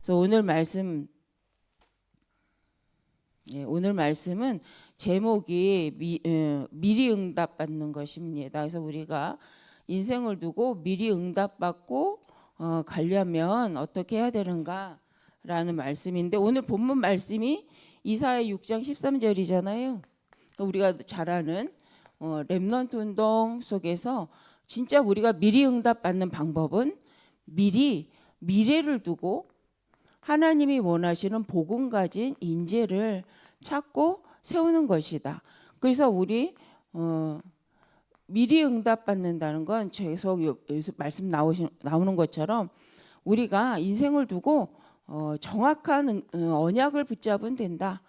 그래서 오늘 말씀 예, 오늘 말씀은 제목이 미, 어, 미리 응답받는 것입니다. 그래서 우리가 인생을 두고 미리 응답받고 어, 가려면 어떻게 해야 되는가라는 말씀인데 오늘 본문 말씀이 이사야 6장 13절이잖아요. 우리가 잘 아는 어, 렘넌트 운동 속에서 진짜 우리가 미리 응답받는 방법은 미리 미래를 두고 하나님이 원하시는 복음 가진 인재를 찾고 세우는 것이다. 그래서 우리 어, 미리 응답받는다는 건 계속 요- 여기서 말씀 나오시, 나오는 것처럼 우리가 인생을 두고 어, 정확한 응- 어, 언약을 붙잡으면 된다.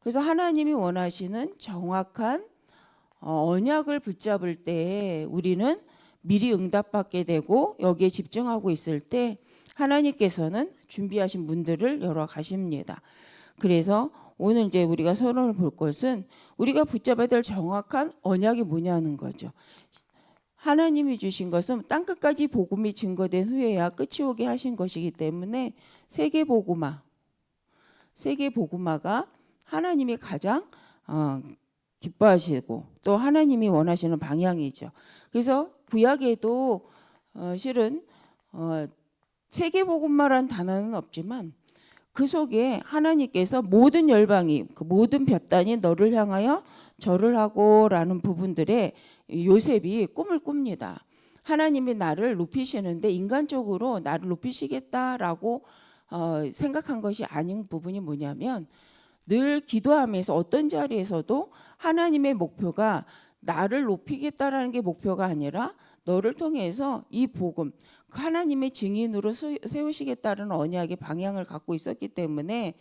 그래서 하나님이 원하시는 정확한 어, 언약을 붙잡을 때 우리는 미리 응답받게 되고 여기에 집중하고 있을 때 하나님께서는 준비하신 문들을 열어 가십니다. 그래서 오늘 이제 우리가 서론을 볼 것은 우리가 붙잡아야 될 정확한 언약이 뭐냐는 거죠. 하나님이 주신 것은 땅 끝까지 복음이 증거된 후에야 끝이 오게 하신 것이기 때문에 세계 복음화, 세계 복음화가 하나님이 가장 어, 기뻐하시고 또 하나님이 원하시는 방향이죠. 그래서 구약에도 어, 실은 어, 세계 복음화란 단어는 없지만 그 속에 하나님께서 모든 열방이 그 모든 볕단이 너를 향하여 절을 하고라는 부분들에 요셉이 꿈을 꿉니다. 하나님이 나를 높이시는데 인간적으로 나를 높이시겠다라고 어, 생각한 것이 아닌 부분이 뭐냐면 늘 기도하면서 어떤 자리에서도 하나님의 목표가 나를 높이겠다라는 게 목표가 아니라 너를 통해서 이 복음 그 하나님의 증인으로 수- 세우시겠다는 언약의 방향을 갖고 있었기 때문에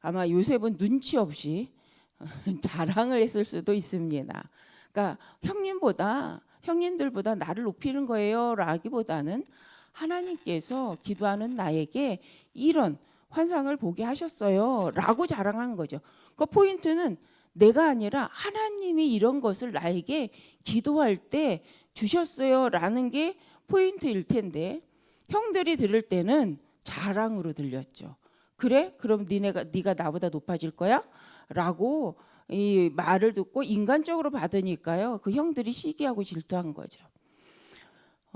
아마 요셉은 눈치 없이 자랑을 했을 수도 있습니다. 그러니까 형님보다 형님들보다 나를 높이는 거예요라기보다는 하나님께서 기도하는 나에게 이런 환상을 보게 하셨어요라고 자랑한 거죠. 그 포인트는 내가 아니라 하나님이 이런 것을 나에게 기도할 때 주셨어요 라는 게 포인트일 텐데 형들이 들을 때는 자랑으로 들렸죠. 그래? 그럼 니네가 네가 나보다 높아질 거야? 라고 이 말을 듣고 인간적으로 받으니까요. 그 형들이 시기하고 질투한 거죠.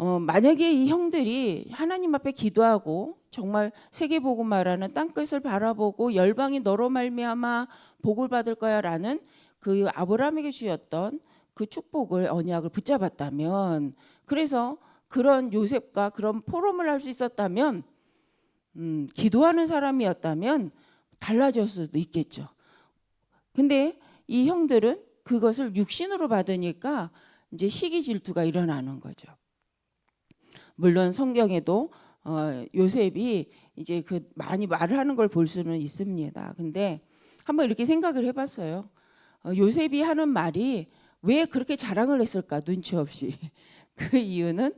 어, 만약에 이 형들이 하나님 앞에 기도하고 정말 세계 보고 말하는 땅끝을 바라보고 열방이 너로 말미암아 복을 받을 거야라는 그 아브라함에게 주었던 그 축복을 언약을 붙잡았다면 그래서 그런 요셉과 그런 포럼을 할 수 있었다면 음, 기도하는 사람이었다면 달라질 수도 있겠죠. 근데 이 형들은 그것을 육신으로 받으니까 이제 시기 질투가 일어나는 거죠. 물론 성경에도 어, 요셉이 이제 그 많이 말을 하는 걸 볼 수는 있습니다. 근데 한번 이렇게 생각을 해봤어요. 어, 요셉이 하는 말이 왜 그렇게 자랑을 했을까 눈치 없이 그 이유는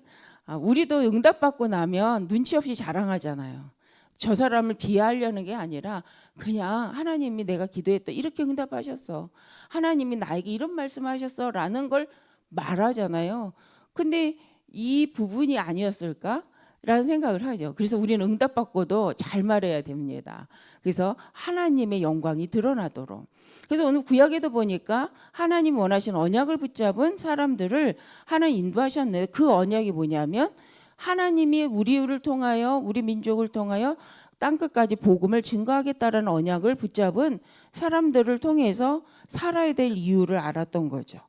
아, 우리도 응답받고 나면 눈치 없이 자랑하잖아요. 저 사람을 비하하려는 게 아니라 그냥 하나님이 내가 기도했다 이렇게 응답하셨어. 하나님이 나에게 이런 말씀하셨어라는 걸 말하잖아요. 근데 이 부분이 아니었을까? 라는 생각을 하죠. 그래서 우리는 응답받고도 잘 말해야 됩니다. 그래서 하나님의 영광이 드러나도록. 그래서 오늘 구약에도 보니까 하나님 원하신 언약을 붙잡은 사람들을 하나님 인도하셨는데 그 언약이 뭐냐면 하나님이 우리를 통하여 우리 민족을 통하여 땅 끝까지 복음을 증거하겠다라는 언약을 붙잡은 사람들을 통해서 살아야 될 이유를 알았던 거죠.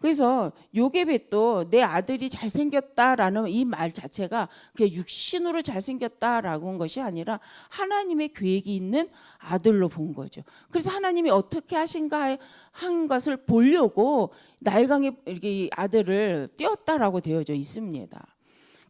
그래서 요게벳도 내 아들이 잘생겼다라는 이 말 자체가 그냥 육신으로 잘생겼다라고 한 것이 아니라 하나님의 계획이 있는 아들로 본 거죠. 그래서 하나님이 어떻게 하신가 한 것을 보려고 날강에 이렇게 이 아들을 띄웠다라고 되어져 있습니다.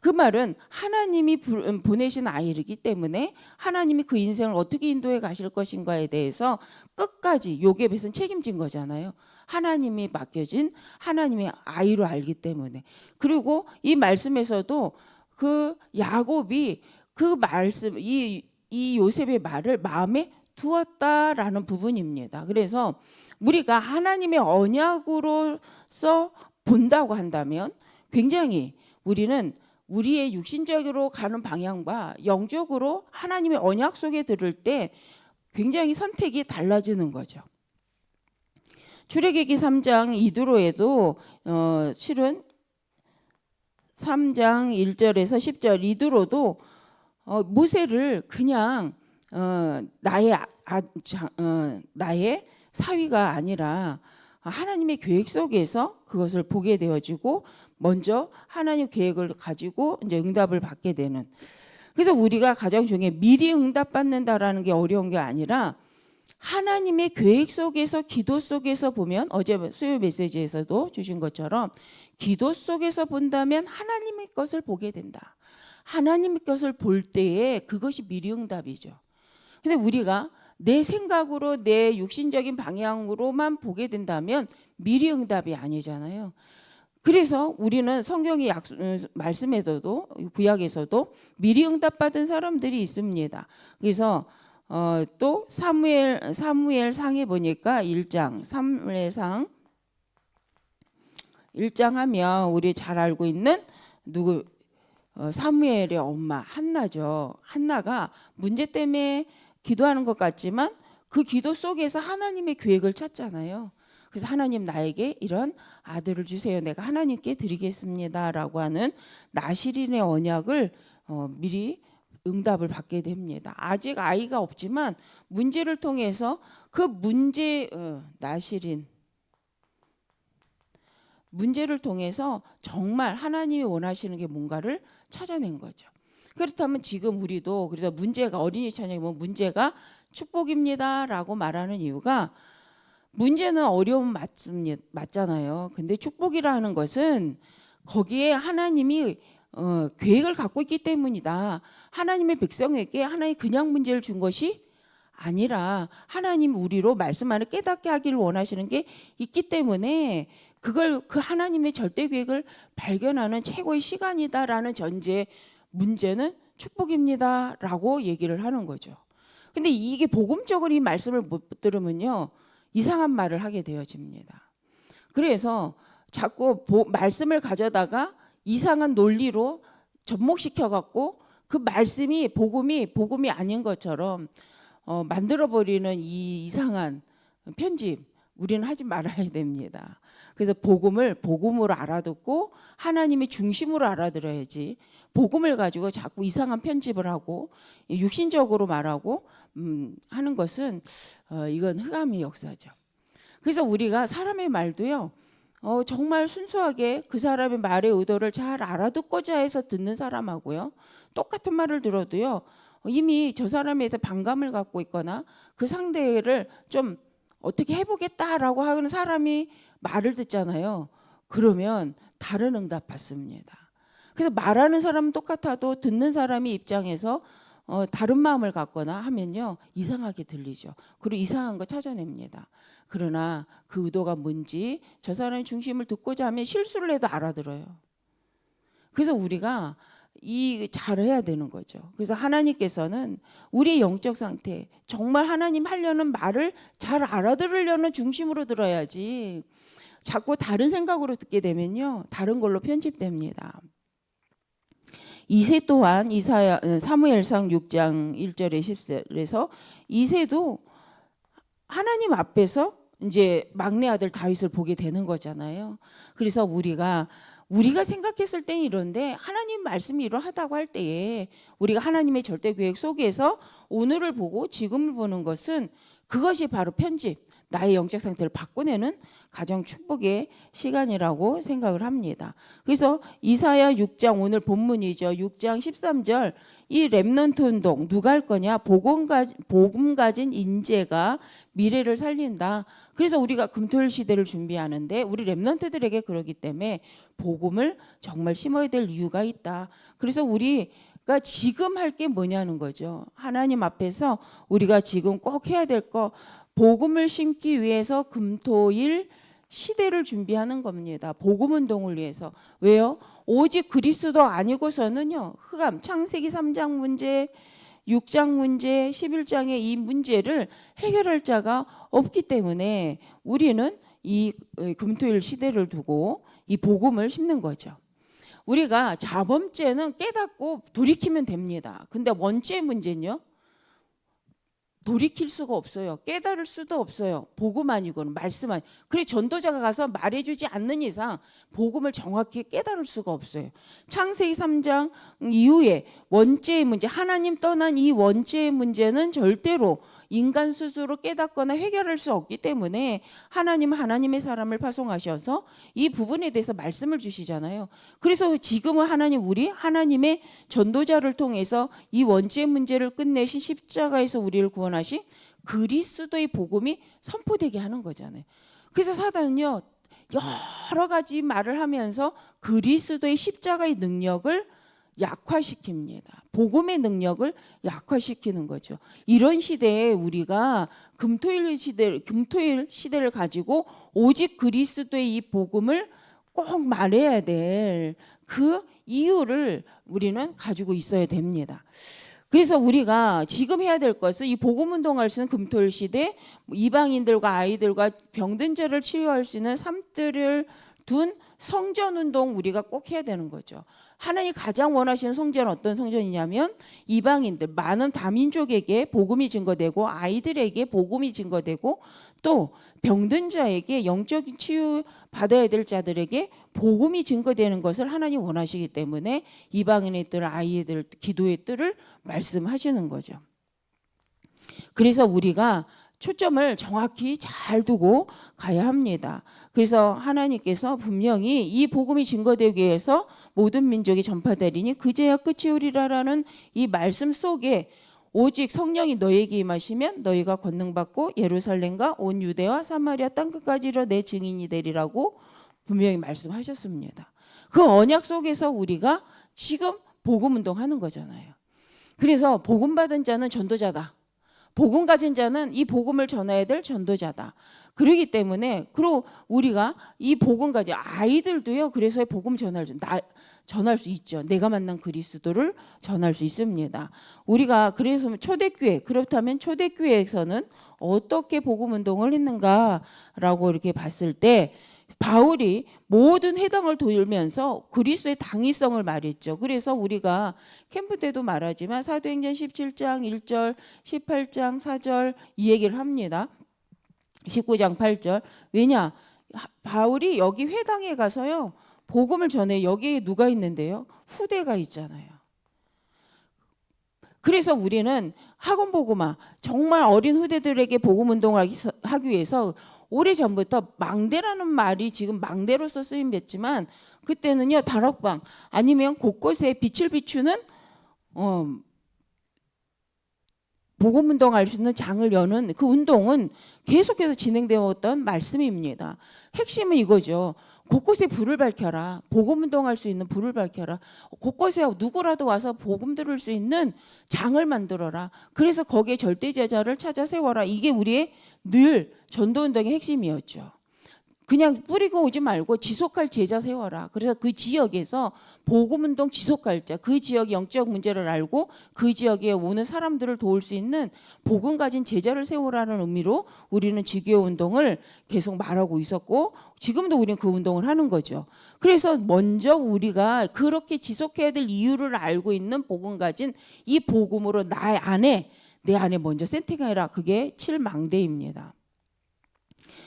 그 말은 하나님이 부- 음, 보내신 아이이기 때문에 하나님이 그 인생을 어떻게 인도해 가실 것인가에 대해서 끝까지 요게벳은 책임진 거잖아요. 하나님이 맡겨진 하나님의 아이로 알기 때문에 그리고 이 말씀에서도 그 야곱이 그 말씀 이, 이 요셉의 말을 마음에 두었다라는 부분입니다. 그래서 우리가 하나님의 언약으로서 본다고 한다면 굉장히 우리는 우리의 육신적으로 가는 방향과 영적으로 하나님의 언약 속에 들을 때 굉장히 선택이 달라지는 거죠. 출애굽기 3장 이두로에도 어, 실은 3장 1절에서 10절 이두로도 어, 모세를 그냥 어, 나의 아, 아, 나의 사위가 아니라 하나님의 계획 속에서 그것을 보게 되어지고 먼저 하나님 계획을 가지고 이제 응답을 받게 되는. 그래서 우리가 가장 중요해 미리 응답 받는다라는 게 어려운 게 아니라 하나님의 계획 속에서 기도 속에서 보면 어제 수요 메시지에서도 주신 것처럼 기도 속에서 본다면 하나님의 것을 보게 된다. 하나님의 것을 볼 때에 그것이 미리 응답이죠. 근데 우리가 내 생각으로 내 육신적인 방향으로만 보게 된다면 미리 응답이 아니잖아요. 그래서 우리는 성경의 약속, 어, 말씀에서도 구약에서도 미리 응답받은 사람들이 있습니다. 그래서 어, 또 사무엘 사무엘 상에 보니까 1장 사무엘 상 1장 하면 우리 잘 알고 있는 누구 어, 사무엘의 엄마 한나죠. 한나가 문제 때문에 기도하는 것 같지만 그 기도 속에서 하나님의 계획을 찾잖아요. 그래서 하나님 나에게 이런 아들을 주세요. 내가 하나님께 드리겠습니다라고 하는 나시린의 언약을 어, 미리 응답을 받게 됩니다. 아직 아이가 없지만 문제를 통해서 그 문제 어, 나시린 문제를 통해서 정말 하나님이 원하시는 게 뭔가를 찾아낸 거죠. 그렇다면 지금 우리도 그래서 문제가 어린이 찬양이 뭐 문제가 축복입니다라고 말하는 이유가 문제는 어려움 맞습니다. 맞잖아요. 근데 축복이라 하는 것은 거기에 하나님이 어, 계획을 갖고 있기 때문이다. 하나님의 백성에게 하나님 그냥 문제를 준 것이 아니라 하나님 우리로 말씀 안에 깨닫게 하기를 원하시는 게 있기 때문에 그걸 그 하나님의 절대 계획을 발견하는 최고의 시간이다라는 전제 문제는 축복입니다라고 얘기를 하는 거죠. 근데 이게 복음적으로 이 말씀을 못 들으면요 이상한 말을 하게 되어집니다. 그래서 자꾸 보, 말씀을 가져다가 이상한 논리로 접목시켜 갖고 그 말씀이 복음이 복음이 아닌 것처럼 어, 만들어 버리는 이 이상한 편집 우리는 하지 말아야 됩니다. 그래서 복음을 복음으로 알아듣고 하나님의 중심으로 알아들어야지 복음을 가지고 자꾸 이상한 편집을 하고 육신적으로 말하고 음, 하는 것은 어, 이건 흑암의 역사죠. 그래서 우리가 사람의 말도요. 어, 정말 순수하게 그 사람의 말의 의도를 잘 알아듣고자 해서 듣는 사람하고요. 똑같은 말을 들어도요. 이미 저 사람에서 반감을 갖고 있거나 그 상대를 좀 어떻게 해보겠다라고 하는 사람이 말을 듣잖아요. 그러면 다른 응답 받습니다. 그래서 말하는 사람은 똑같아도 듣는 사람이 입장에서 어, 다른 마음을 갖거나 하면요 이상하게 들리죠. 그리고 이상한 거 찾아냅니다. 그러나 그 의도가 뭔지 저 사람의 중심을 듣고자 하면 실수를 해도 알아들어요. 그래서 우리가 이 잘해야 되는 거죠. 그래서 하나님께서는 우리의 영적 상태 정말 하나님 하려는 말을 잘 알아들으려는 중심으로 들어야지 자꾸 다른 생각으로 듣게 되면요 다른 걸로 편집됩니다. 이세 또한 이사야 어, 사무엘상 6장 1절에 10절에서 이세도 하나님 앞에서 이제 막내 아들 다윗을 보게 되는 거잖아요. 그래서 우리가 우리가 생각했을 때 이런데 하나님 말씀이 이러하다고 할 때에 우리가 하나님의 절대 계획 속에서 오늘을 보고 지금을 보는 것은 그것이 바로 편집, 나의 영적 상태를 바꿔내는 가장 축복의 시간이라고 생각을 합니다. 그래서 이사야 6장 오늘 본문이죠. 6장 13절 이 렘넌트 운동 누가 할 거냐? 복음 가진 복음 가진 인재가 미래를 살린다. 그래서 우리가 금토일 시대를 준비하는데 우리 렘넌트들에게 그러기 때문에 복음을 정말 심어야 될 이유가 있다. 그래서 우리가 지금 할 게 뭐냐는 거죠. 하나님 앞에서 우리가 지금 꼭 해야 될 거 복음을 심기 위해서 금토일 시대를 준비하는 겁니다. 복음 운동을 위해서. 왜요? 오직 그리스도 아니고서는요. 흑암 창세기 3장 문제 6장 문제 11장의 이 문제를 해결할 자가 없기 때문에 우리는 이 금토일 시대를 두고 이 복음을 심는 거죠. 우리가 자범죄는 깨닫고 돌이키면 됩니다. 근데 원죄 문제는요. 돌이킬 수가 없어요. 깨달을 수도 없어요. 복음 아니고는 말씀 아니. 그래 전도자가 가서 말해주지 않는 이상 복음을 정확히 깨달을 수가 없어요. 창세기 3장 이후에 원죄의 문제, 하나님 떠난 이 원죄의 문제는 절대로 인간 스스로 깨닫거나 해결할 수 없기 때문에 하나님 하나님의 사람을 파송하셔서 이 부분에 대해서 말씀을 주시잖아요. 그래서 지금은 하나님 우리 하나님의 전도자를 통해서 이 원죄 문제를 끝내신 십자가에서 우리를 구원하신 그리스도의 복음이 선포되게 하는 거잖아요. 그래서 사단은요 여러 가지 말을 하면서 그리스도의 십자가의 능력을 약화시킵니다. 복음의 능력을 약화시키는 거죠. 이런 시대에 우리가 금토일 시대 금토일 시대를 가지고 오직 그리스도의 이 복음을 꼭 말해야 될 그 이유를 우리는 가지고 있어야 됩니다. 그래서 우리가 지금 해야 될 것은 이 복음 운동할 수 있는 금토일 시대 이방인들과 아이들과 병든 자를 치유할 수 있는 삶들을 둔 성전 운동 우리가 꼭 해야 되는 거죠. 하나님 가장 원하시는 성전은 어떤 성전이냐면 이방인들 많은 다민족에게 복음이 증거되고 아이들에게 복음이 증거되고 또 병든 자에게 영적인 치유 받아야 될 자들에게 복음이 증거되는 것을 하나님 원하시기 때문에 이방인의 뜰 아이들 기도의 뜰을 말씀하시는 거죠. 그래서 우리가 초점을 정확히 잘 두고 가야 합니다. 그래서 하나님께서 분명히 이 복음이 증거되기 위해서 모든 민족이 전파되리니 그제야 끝이 오리라라는 이 말씀 속에 오직 성령이 너에게 임하시면 너희가 권능 받고 예루살렘과 온 유대와 사마리아 땅 끝까지로 내 증인이 되리라고 분명히 말씀하셨습니다. 그 언약 속에서 우리가 지금 복음 운동하는 거잖아요. 그래서 복음 받은 자는 전도자다. 복음 가진 자는 이 복음을 전해야 될 전도자다. 그러기 때문에 그리고 우리가 이 복음 가진 아이들도요. 그래서 복음 전할 수 나, 전할 수 있죠. 내가 만난 그리스도를 전할 수 있습니다. 우리가 그래서 초대교회 그렇다면 초대교회에서는 어떻게 복음 운동을 했는가라고 이렇게 봤을 때 바울이 모든 회당을 돌면서 그리스도의 당위성을 말했죠. 그래서 우리가 캠프 때도 말하지만 사도행전 17장 1절, 18장 4절 이 얘기를 합니다. 19장 8절. 왜냐? 바울이 여기 회당에 가서요. 복음을 전해 여기에 누가 있는데요? 후대가 있잖아요. 그래서 우리는 학원 복음화 정말 어린 후대들에게 복음 운동을 하기 위해서 오래 전부터 망대라는 말이 지금 망대로서 쓰임 됐지만 그때는요 다락방 아니면 곳곳에 빛을 비추는 어, 복음 운동할 수 있는 장을 여는 그 운동은 계속해서 진행되었던 말씀입니다. 핵심은 이거죠. 곳곳에 불을 밝혀라. 복음 운동할 수 있는 불을 밝혀라. 곳곳에 누구라도 와서 복음 들을 수 있는 장을 만들어라. 그래서 거기에 절대 제자를 찾아 세워라. 이게 우리의 늘 전도 운동의 핵심이었죠. 그냥 뿌리고 오지 말고 지속할 제자 세워라. 그래서 그 지역에서 복음 운동 지속할 자, 그 지역의 영적 문제를 알고 그 지역에 오는 사람들을 도울 수 있는 복음 가진 제자를 세우라는 의미로 우리는 지교 운동을 계속 말하고 있었고 지금도 우리는 그 운동을 하는 거죠. 그래서 먼저 우리가 그렇게 지속해야 될 이유를 알고 있는 복음 가진 이 복음으로 나의 안에 내 안에 먼저 세팅해라. 그게 칠망대입니다.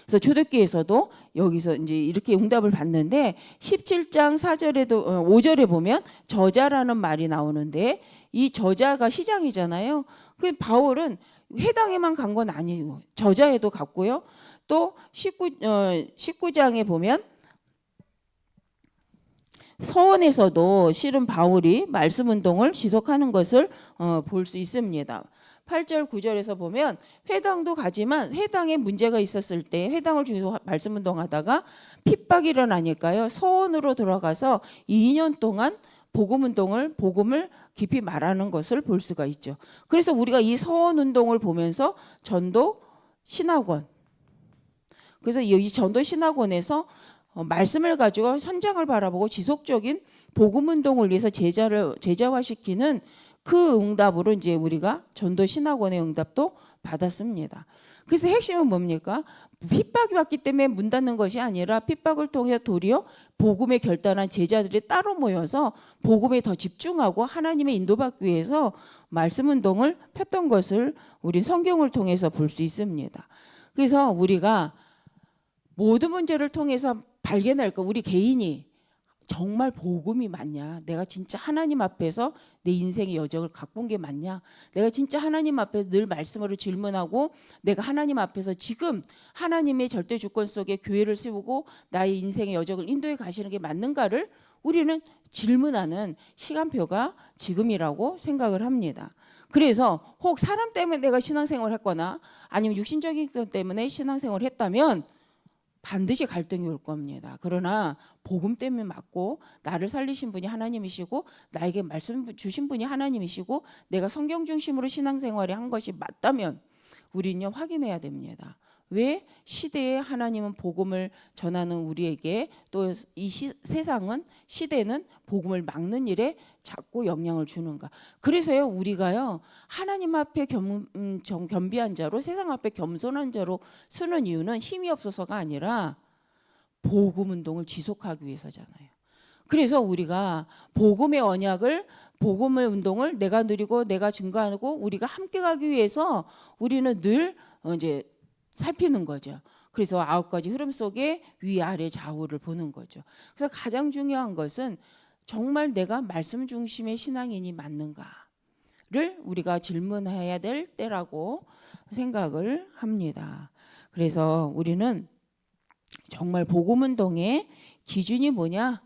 그래서 초대교회에서도 여기서 이제 이렇게 응답을 받는데 17장 4절에도 5절에 보면 저자라는 말이 나오는데 이 저자가 시장이잖아요. 그 바울은 회당에만 간 건 아니고 저자에도 갔고요. 또 19, 어, 19장에 보면 서원에서도 실은 바울이 말씀 운동을 지속하는 것을 어, 볼 수 있습니다. 8절 9절에서 보면 회당도 가지만 회당에 문제가 있었을 때 회당을 중에서 말씀 운동하다가 핍박이 일어나니까요. 서원으로 들어가서 2년 동안 복음 운동을 복음을 깊이 말하는 것을 볼 수가 있죠. 그래서 우리가 이 서원 운동을 보면서 전도 신학원 그래서 이 전도 신학원에서 어, 말씀을 가지고 현장을 바라보고 지속적인 복음 운동을 위해서 제자를 제자화시키는 그 응답으로 이제 우리가 전도 신학원의 응답도 받았습니다. 그래서 핵심은 뭡니까? 핍박이 왔기 때문에 문 닫는 것이 아니라 핍박을 통해 도리어 복음에 결단한 제자들이 따로 모여서 복음에 더 집중하고 하나님의 인도받기 위해서 말씀 운동을 폈던 것을 우리 성경을 통해서 볼 수 있습니다. 그래서 우리가 모든 문제를 통해서 발견할 거 우리 개인이 정말 복음이 맞냐? 내가 진짜 하나님 앞에서 내 인생의 여정을 온게 맞냐? 내가 진짜 하나님 앞에서 늘 말씀으로 질문하고 내가 하나님 앞에서 지금 하나님의 절대 주권 속에 교회를 세우고 나의 인생의 여정을 인도해 가시는 게 맞는가를 우리는 질문하는 시간표가 지금이라고 생각을 합니다. 그래서 혹 사람 때문에 내가 신앙생활을 했거나 아니면 육신적인 것 때문에 신앙생활을 했다면 반드시 갈등이 올 겁니다. 그러나 복음 때문에 맞고 나를 살리신 분이 하나님이시고 나에게 말씀 주신 분이 하나님이시고 내가 성경 중심으로 신앙생활을 한 것이 맞다면 우리는요 확인해야 됩니다. 왜 시대에 하나님은 복음을 전하는 우리에게 또 이 세상은 시대는 복음을 막는 일에 자꾸 영향을 주는가? 그래서요 우리가요 하나님 앞에 겸, 음, 정- 겸비한 자로 세상 앞에 겸손한 자로 쓰는 이유는 힘이 없어서가 아니라 복음 운동을 지속하기 위해서잖아요. 그래서 우리가 복음의 언약을 복음의 운동을 내가 누리고 내가 증거하고 우리가 함께 가기 위해서 우리는 늘 어, 이제 살피는 거죠. 그래서 아홉 가지 흐름 속에 위아래 좌우를 보는 거죠. 그래서 가장 중요한 것은 정말 내가 말씀 중심의 신앙인이 맞는가를 우리가 질문해야 될 때라고 생각을 합니다. 그래서 우리는 정말 복음 운동의 기준이 뭐냐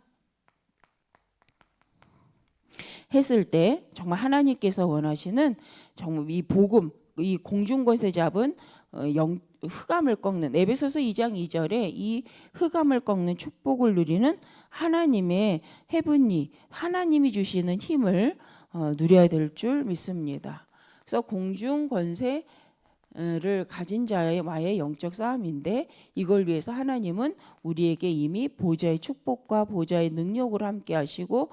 했을 때 정말 하나님께서 원하시는 정말 이 복음 이 공중권세 잡은 어, 영, 흑암을 꺾는 에베소서 2장 2절에 이 흑암을 꺾는 축복을 누리는 하나님의 해분이 하나님이 주시는 힘을 어, 누려야 될 줄 믿습니다. 그래서 공중 권세 를 가진 자와의 영적 싸움인데 이걸 위해서 하나님은 우리에게 이미 보좌의 축복과 보좌의 능력으로 함께 하시고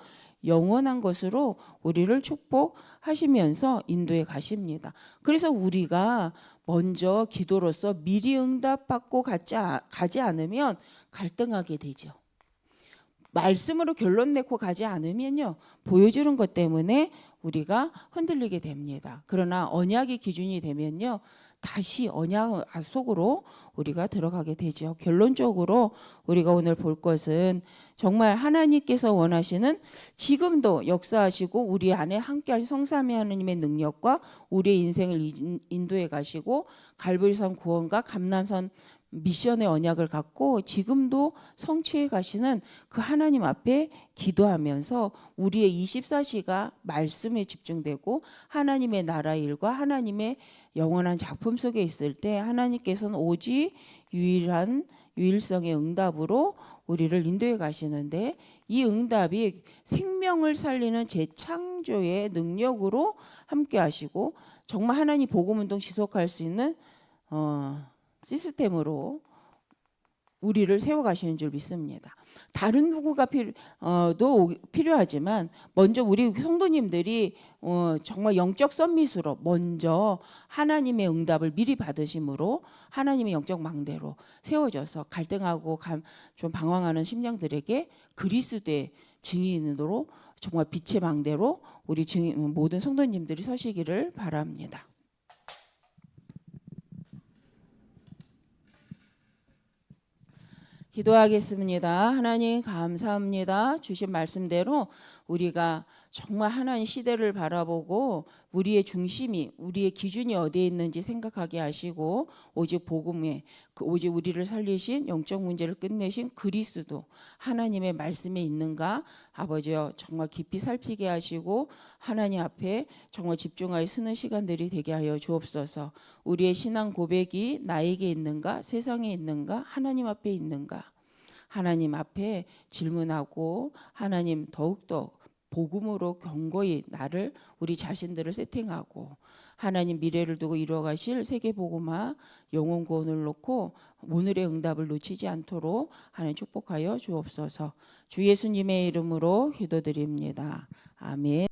영원한 것으로 우리를 축복하시면서 인도해 가십니다. 그래서 우리가 먼저 기도로서 미리 응답받고 가지, 아- 가지 않으면 갈등하게 되죠. 말씀으로 결론 내고 가지 않으면요 보여주는 것 때문에 우리가 흔들리게 됩니다. 그러나 언약이 기준이 되면요 다시 언약 속으로 우리가 들어가게 되죠. 결론적으로 우리가 오늘 볼 것은 정말 하나님께서 원하시는 지금도 역사하시고 우리 안에 함께하신 성삼위 하나님의 능력과 우리의 인생을 인- 인도해 가시고 갈보리산 구원과 감남산 미션의 언약을 갖고 지금도 성취해 가시는 그 하나님 앞에 기도하면서 우리의 24시가 말씀에 집중되고 하나님의 나라 일과 하나님의 영원한 작품 속에 있을 때 하나님께서는 오직 유일한 유일성의 응답으로 우리를 인도해 가시는데 이 응답이 생명을 살리는 재창조의 능력으로 함께 하시고 정말 하나님 복음 운동 지속할 수 있는 어, 시스템으로 우리를 세워 가시는 줄 믿습니다. 다른 누구가 필, 어, 도 필요하지만 먼저 우리 성도님들이 어, 정말 영적 썸밋으로 먼저 하나님의 응답을 미리 받으심으로 하나님의 영적 망대로 세워져서 갈등하고 감, 좀 방황하는 심령들에게 그리스도의 증인으로 정말 빛의 망대로 우리 증인, 모든 성도님들이 서시기를 바랍니다. 기도하겠습니다. 하나님 감사합니다. 주신 말씀대로 우리가 정말 하나님 시대를 바라보고 우리의 중심이 우리의 기준이 어디에 있는지 생각하게 하시고 오직 복음에 그 오직 우리를 살리신 영적 문제를 끝내신 그리스도 하나님의 말씀에 있는가? 아버지여 정말 깊이 살피게 하시고 하나님 앞에 정말 집중하여 쓰는 시간들이 되게 하여 주옵소서. 우리의 신앙 고백이 나에게 있는가? 세상에 있는가? 하나님 앞에 있는가? 하나님 앞에 질문하고 하나님 더욱더 복음으로 경고히 나를 우리 자신들을 세팅하고 하나님 미래를 두고 이루어가실 세계 복음화 영혼 구원을 놓고 오늘의 응답을 놓치지 않도록 하나님 축복하여 주옵소서. 주 예수님의 이름으로 기도드립니다. 아멘.